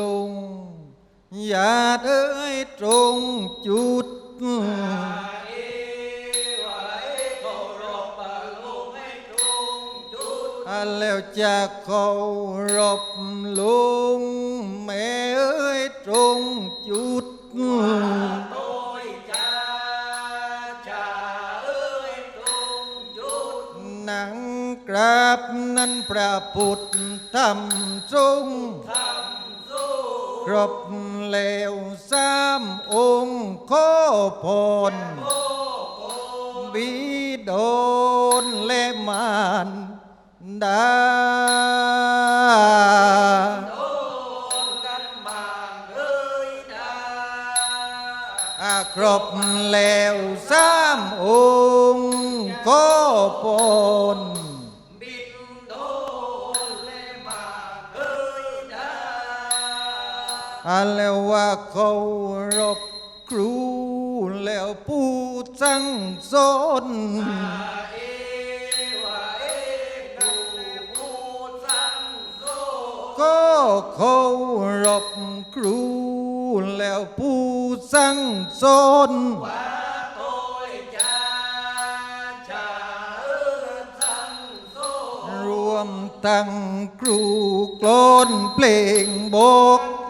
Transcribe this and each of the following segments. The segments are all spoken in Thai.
ลงอย่าเอ้ยตรงจุดแล้วจะเคารพลุง แม่เอ้ยตรงจุดหนังกราบนั้นพระพุทธธรรมทรงครบแล้วสามองค์ขอพรบิโดนและมารดาอาครบแล้วสามองค์ก็ปน อาแล้วว่าเขารบครูแล้วผู้สั่งสอนก็เขารบครูแล้วผู้สั่งสอนรวมทั้งครูกลอนเพลงโบกอ่า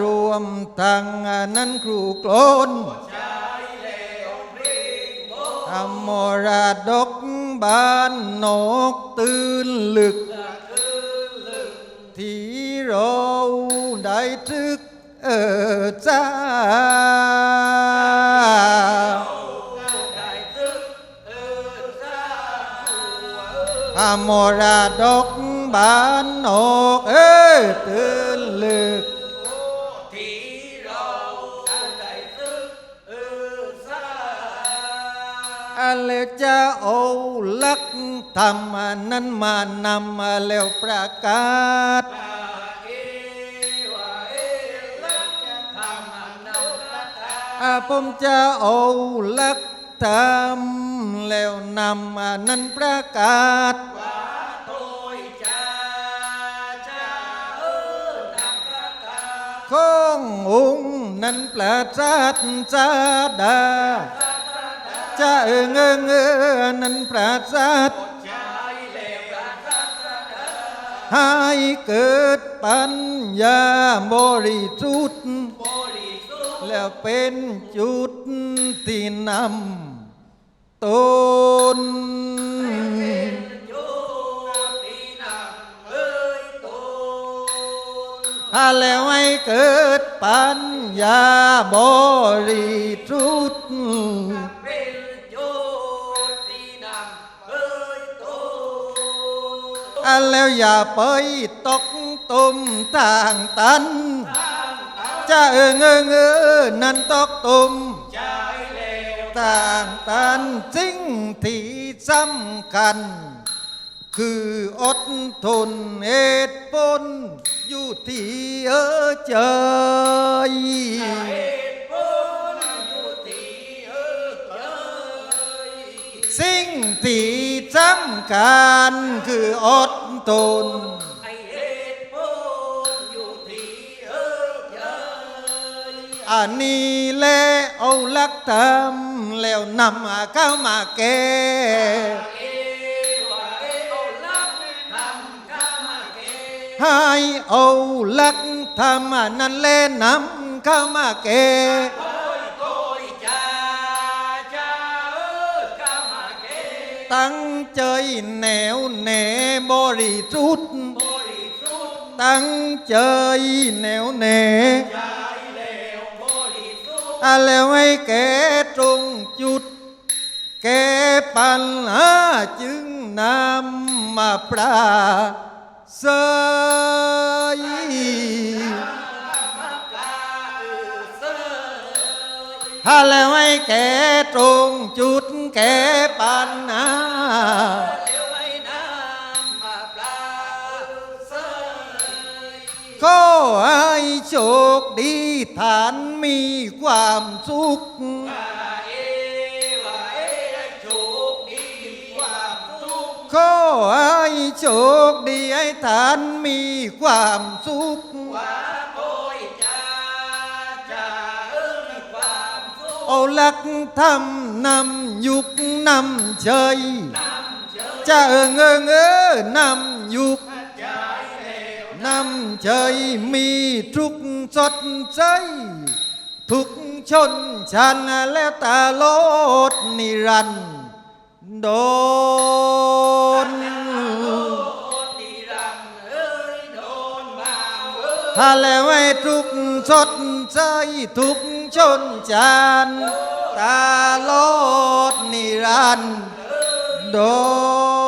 รวมทั้งนั้นครูกลอนอมราดกบ้านนกตื่นลึก ที่เราได้ทึกเออจ้าอามราดกบ้านนกเอ้ยตื่นลึก แล้วจะเอาลักธรรมอันนั้นมานำมาแล้วประกาศอาผมจะเอาลักธรรมแล้วนำอันนั้นประกาศขององค์นั้นประจัดจาดา จะเอิงเอิงเอิงนั้นประจัดให้เกิดปัญญาบริสุทธิ์แล้วเป็นจุดที่นำตนถ้าแล้วให้เกิดปัญญาบริสุทธิ์ แล้วอย่าไปตกตุ่มต่างตันจะเอิงเอิงเออนั่นตกตุ่มต่างตันสิ่งที่สำคัญ คืออดทนเหตุผลอยู่ที่เออใจสิ่ สำคัญคืออดทนอันนี้แลเอาลักธรรมแล้วนำมาเข้ามาแก้ให้เอาลักธรรมนั้นแลนำเข้ามาแก่ ตั้งใจแนวแน่บริสุทธิ์ตั้งใจแนวแน่อะแล้วให้แก่ตรงจุด แก้ปัญหาจึงนำมาปราเสยถ้าแล้วให้แก้ตรงจุด แก้ปัญหาก็ให้โชคดีฐานมีควา เอาลักทำนำยุกนำเฉยจะเอิงเอิงเออนำยุกนำเฉยมีทุกสดใสทุกชนชันแล้วตาโลดนิรันดร ฮาแล้วให้ทุกชดใจทุกชนชันตาโลดนิรันดร